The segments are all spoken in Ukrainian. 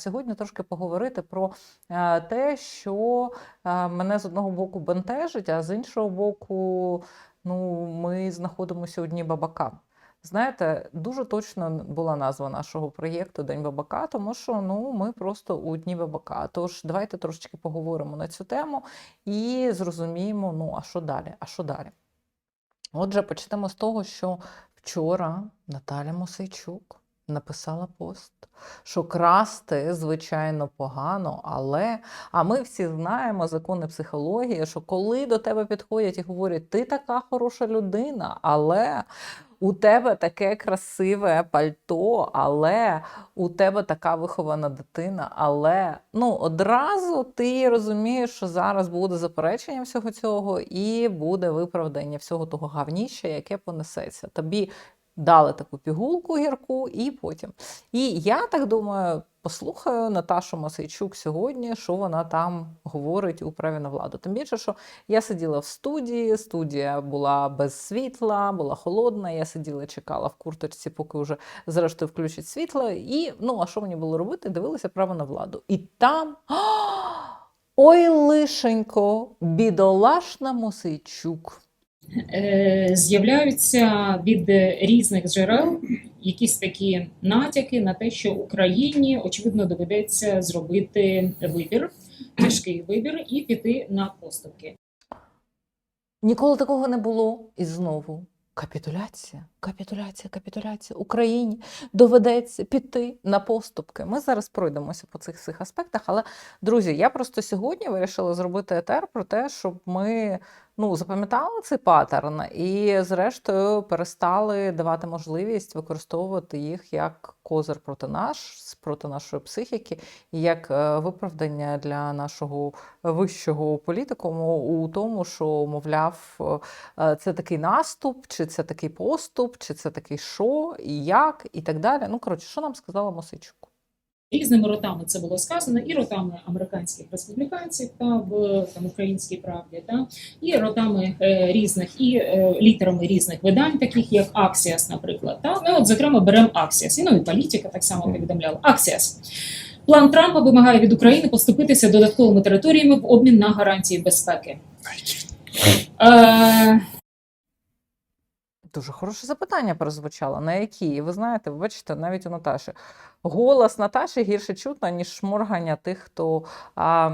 Сьогодні трошки поговорити про е, те, що е, мене з одного боку бентежить, а з іншого боку, ну, ми знаходимося у дні бабака. Знаєте, дуже точно була назва нашого проєкту День бабака, тому що ну, ми просто у дні бабака. Тож давайте трошечки поговоримо на цю тему і зрозуміємо, ну а що далі? А що далі? Отже, почнемо з того, що вчора Наталя Мосейчук написала пост, що красти, звичайно, погано, але а ми всі знаємо закони психології, що коли до тебе підходять і говорять, ти така хороша людина, але у тебе таке красиве пальто, але у тебе така вихована дитина, але ну одразу ти розумієш, що зараз буде заперечення всього цього і буде виправдання всього того гавніща, яке понесеться. Тобі дали таку пігулку гірку, і потім. І я так думаю, послухаю Наташу Масейчук сьогодні, що вона там говорить у праві на владу. Тим більше, що я сиділа в студії, студія була без світла, була холодна. Я сиділа, чекала в курточці, поки вже зрештою включать світло. І ну, а що мені було робити? Дивилася право на владу. І там. Ой, лишенько, бідолашна Мосейчук. Е, з'являються від різних джерел якісь такі натяки на те, що Україні очевидно доведеться зробити вибір, тяжкий вибір, і піти на поступки. Ніколи такого не було. І знову капітуляція, капітуляція, капітуляція. Україні доведеться піти на поступки. Ми зараз пройдемося по цих всіх аспектах. Але, друзі, я просто сьогодні вирішила зробити етер про те, щоб ми ну, запам'ятали цей паттерн і, зрештою, перестали давати можливість використовувати їх як козир проти нас, проти нашої психіки, як е, виправдання для нашого вищого політикуму у тому, що, мовляв, е, це такий наступ, чи це такий поступ, чи це такий що, і як, і так далі. Ну, коротше, що нам сказала Мосичук? Різними ротами це було сказано, і ротами американських республіканців та в там українській правді, та і ротами е, різних, і е, літерами різних видань, таких як Axios, наприклад. Та ми от зокрема беремо Axios, і ну і політика так само повідомляла. Axios. План Трампа вимагає від України поступитися додатковими територіями в обмін на гарантії безпеки. Е, Дуже хороше запитання прозвучало. На які? І ви знаєте, ви бачите, навіть у Наташі. Голос Наташі гірше чутно, ніж шморгання тих, хто а,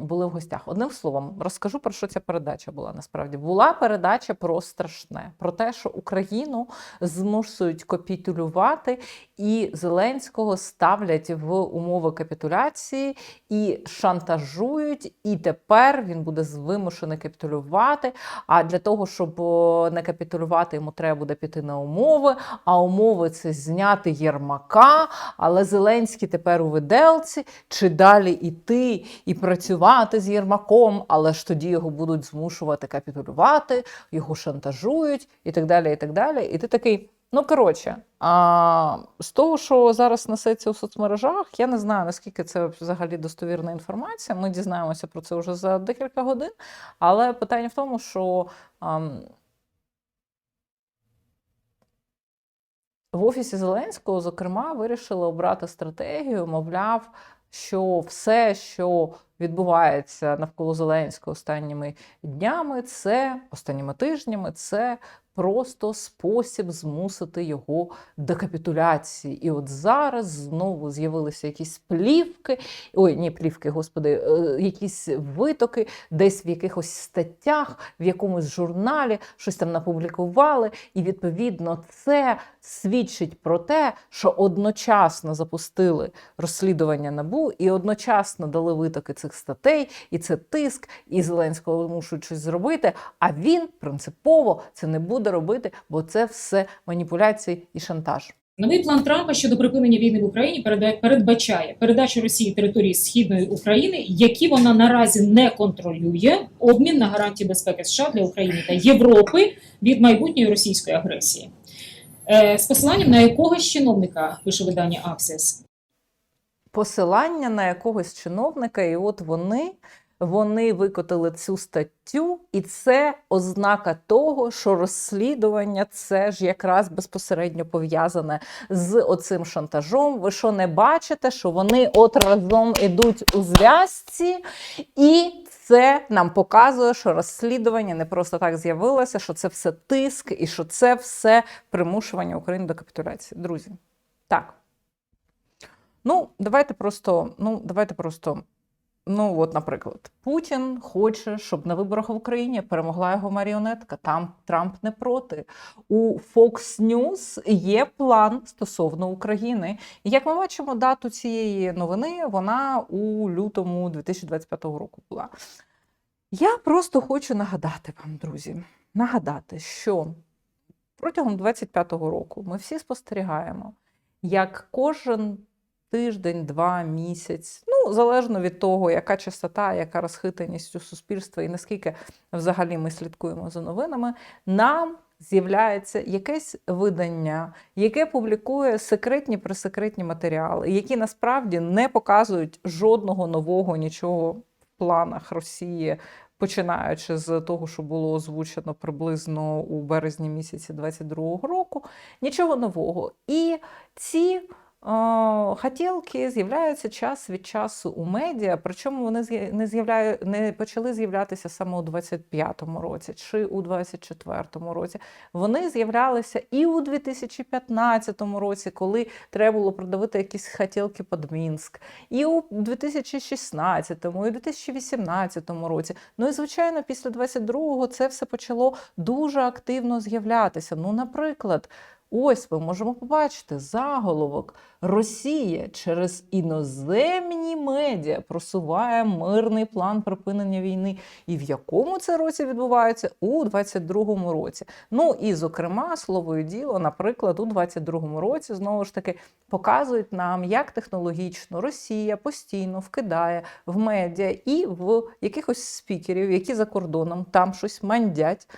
були в гостях. Одним словом, розкажу про що ця передача була насправді. Була передача про страшне, про те, що Україну змушують капітулювати, і Зеленського ставлять в умови капітуляції і шантажують. І тепер він буде вимушений капітулювати. А для того, щоб не капітулювати, йому треба буде піти на умови. А умови це зняти Єрмака. Але Зеленський тепер у виделці, чи далі іти і працювати з Єрмаком, але ж тоді його будуть змушувати капітулювати, його шантажують і так далі. І так далі. І ти такий. Ну, коротше, а, з того, що зараз несеться у соцмережах, я не знаю, наскільки це взагалі достовірна інформація. Ми дізнаємося про це вже за декілька годин. Але питання в тому, що ам, в офісі Зеленського, зокрема, вирішили обрати стратегію, мовляв, що все, що відбувається навколо Зеленського останніми днями, це останніми тижнями, це просто спосіб змусити його до капітуляції. І от зараз знову з'явилися якісь плівки, ой, ні, плівки, господи, е, якісь витоки, десь в якихось статтях, в якомусь журналі щось там напублікували. І відповідно це свідчить про те, що одночасно запустили розслідування набу і одночасно дали витоки цих статей, і це тиск, і Зеленського мушуть щось зробити. А він принципово це не буде робити, бо це все маніпуляції і шантаж. Новий план Трампа щодо припинення війни в Україні передбачає передачу Росії території східної України, які вона наразі не контролює, обмін на гарантії безпеки США для України та Європи від майбутньої російської агресії. Е, З посиланням на якогось чиновника пише видання Axios. Посилання на якогось чиновника, і от вони вони викотили цю статтю, і це ознака того, що розслідування це ж якраз безпосередньо пов'язане з оцим шантажом. Ви що не бачите, що вони от разом ідуть у зв'язці, і це нам показує, що розслідування не просто так з'явилося, що це все тиск і що це все примушування України до капітуляції. Друзі, так. Ну, давайте просто, ну, давайте просто. Ну, от, наприклад, Путін хоче, щоб на виборах в Україні перемогла його маріонетка. Там Трамп не проти. У Fox News є план стосовно України. І як ми бачимо, дату цієї новини вона у лютому 2025 року була. Я просто хочу нагадати вам, друзі, нагадати, що протягом 25-го року ми всі спостерігаємо, як кожен тиждень, два, місяць, ну залежно від того, яка частота, яка розхитаність у суспільства і наскільки взагалі ми слідкуємо за новинами, нам з'являється якесь видання, яке публікує секретні пресекретні матеріали, які насправді не показують жодного нового нічого в планах Росії. Починаючи з того, що було озвучено приблизно у березні місяці 22-го року, нічого нового. І ці хотілки з'являються час від часу у медіа, причому вони не з'являю, не почали з'являтися саме у 25-му році чи у 24-му році. Вони з'являлися і у 2015 році, коли треба було продавити якісь хотілки під Мінськ, і у 2016-му, і у 2018 році. Ну і звичайно, після 22-го це все почало дуже активно з'являтися. Ну, наприклад. Ось ми можемо побачити заголовок: Росія через іноземні медіа просуває мирний план припинення війни. І в якому це році відбувається? У 22-му році. Ну і зокрема, слово і діло, наприклад, у 22-му році знову ж таки показують нам, як технологічно Росія постійно вкидає в медіа і в якихось спікерів, які за кордоном там щось мандять.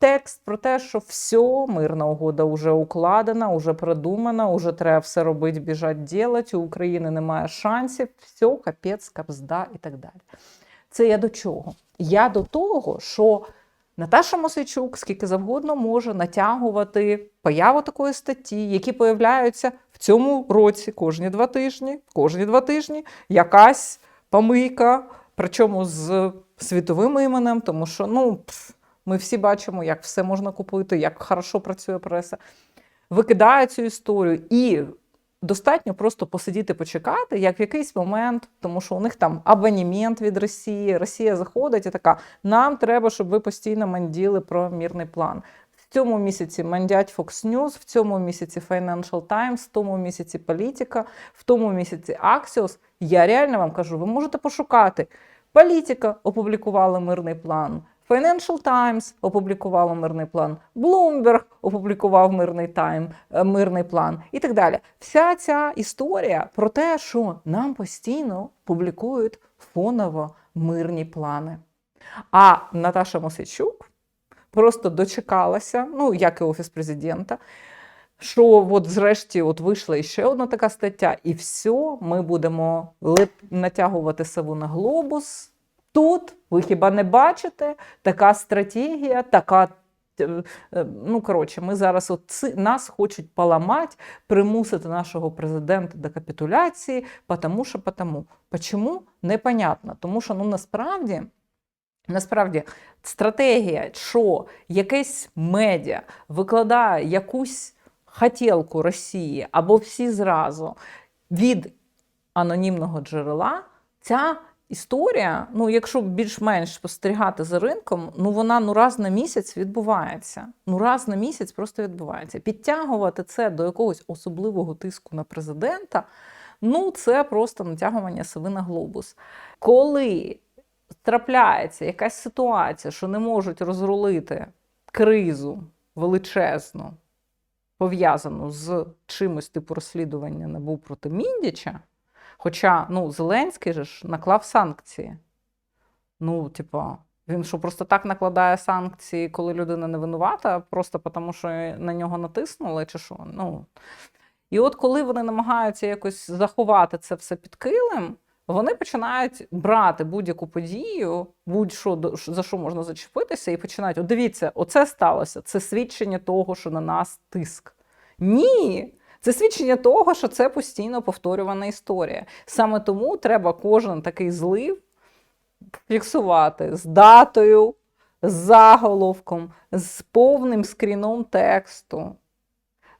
Текст про те, що все, мирна угода вже укладена, вже продумана, вже треба все робити, біжать ділать, у України немає шансів, все, капець, капзда і так далі. Це я до чого? Я до того, що Наташа Мосичук скільки завгодно може натягувати появу такої статті, які появляються в цьому році кожні два тижні, кожні два тижні якась помийка, причому з світовим іменем, тому що ну. пф, ми всі бачимо, як все можна купити, як хорошо працює преса. Викидає цю історію і достатньо просто посидіти, почекати, як в якийсь момент, тому що у них там абонемент від Росії. Росія заходить і така: нам треба, щоб ви постійно манділи про мірний план. В цьому місяці мандять Fox News, в цьому місяці Financial Times, в тому місяці Політика, в тому місяці Axios. Я реально вам кажу, ви можете пошукати. Політика опублікувала мирний план. Financial Times опублікувало мирний план, Bloomberg опублікував мирний тайм, е, мирний план і так далі. Вся ця історія про те, що нам постійно публікують фоново мирні плани. А Наташа Мосичук просто дочекалася, ну як і офіс президента. Що от зрешті от вийшла ще одна така стаття, і все, ми будемо натягувати сову на глобус. Тут ви хіба не бачите така стратегія, така. е, е, Ну, коротше, ми зараз от нас хочуть поламати, примусити нашого президента до капітуляції, потому що потому. Почому? Непонятно. Тому що ну насправді. Насправді, стратегія, що якесь медіа викладає якусь хотілку Росії або всі зразу від анонімного джерела, ця історія, ну якщо більш-менш спостерігати за ринком, ну вона ну раз на місяць відбувається. Ну раз на місяць просто відбувається. Підтягувати це до якогось особливого тиску на президента, ну це просто натягування сови на глобус. Коли трапляється якась ситуація, що не можуть розрулити кризу величезну, пов'язану з чимось типу розслідування НАБУ проти Міндіча, хоча ну, Зеленський же ж наклав санкції. Ну, типа, він що просто так накладає санкції, коли людина не винувата, просто тому що на нього натиснули, чи що? Ну. І от коли вони намагаються якось заховати це все під килим, вони починають брати будь-яку подію, будь-що за що можна зачепитися, і починають: О, дивіться, оце сталося. Це свідчення того, що на нас тиск. Ні. Це свідчення того, що це постійно повторювана історія. Саме тому треба кожен такий злив фіксувати з датою, з заголовком, з повним скріном тексту,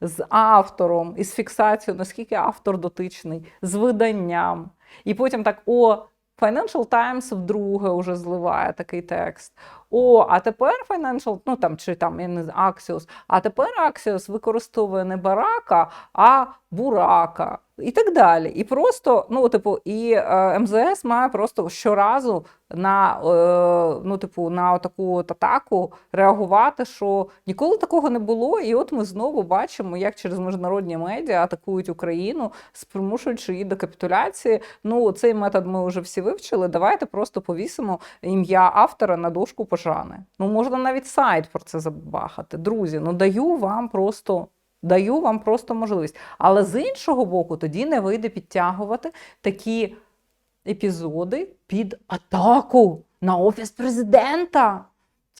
з автором, із фіксацією, наскільки автор дотичний, з виданням. І потім так: о, Financial Times вдруге вже зливає такий текст. О, а тепер Financial, ну там чи там я не Axios, а тепер Axios використовує не барака, а бурака. І так далі. І просто, ну, типу, і е, МЗС має просто щоразу на, е, ну, типу, на таку от атаку реагувати, що ніколи такого не було. І от ми знову бачимо, як через міжнародні медіа атакують Україну, спримушуючи її до капітуляції. Ну, цей метод ми вже всі вивчили. Давайте просто повісимо ім'я автора на дошку пожани. Ну, можна навіть сайт про це забахати. Друзі, ну даю вам просто. Даю вам просто можливість. Але з іншого боку, тоді не вийде підтягувати такі епізоди під атаку на офіс президента.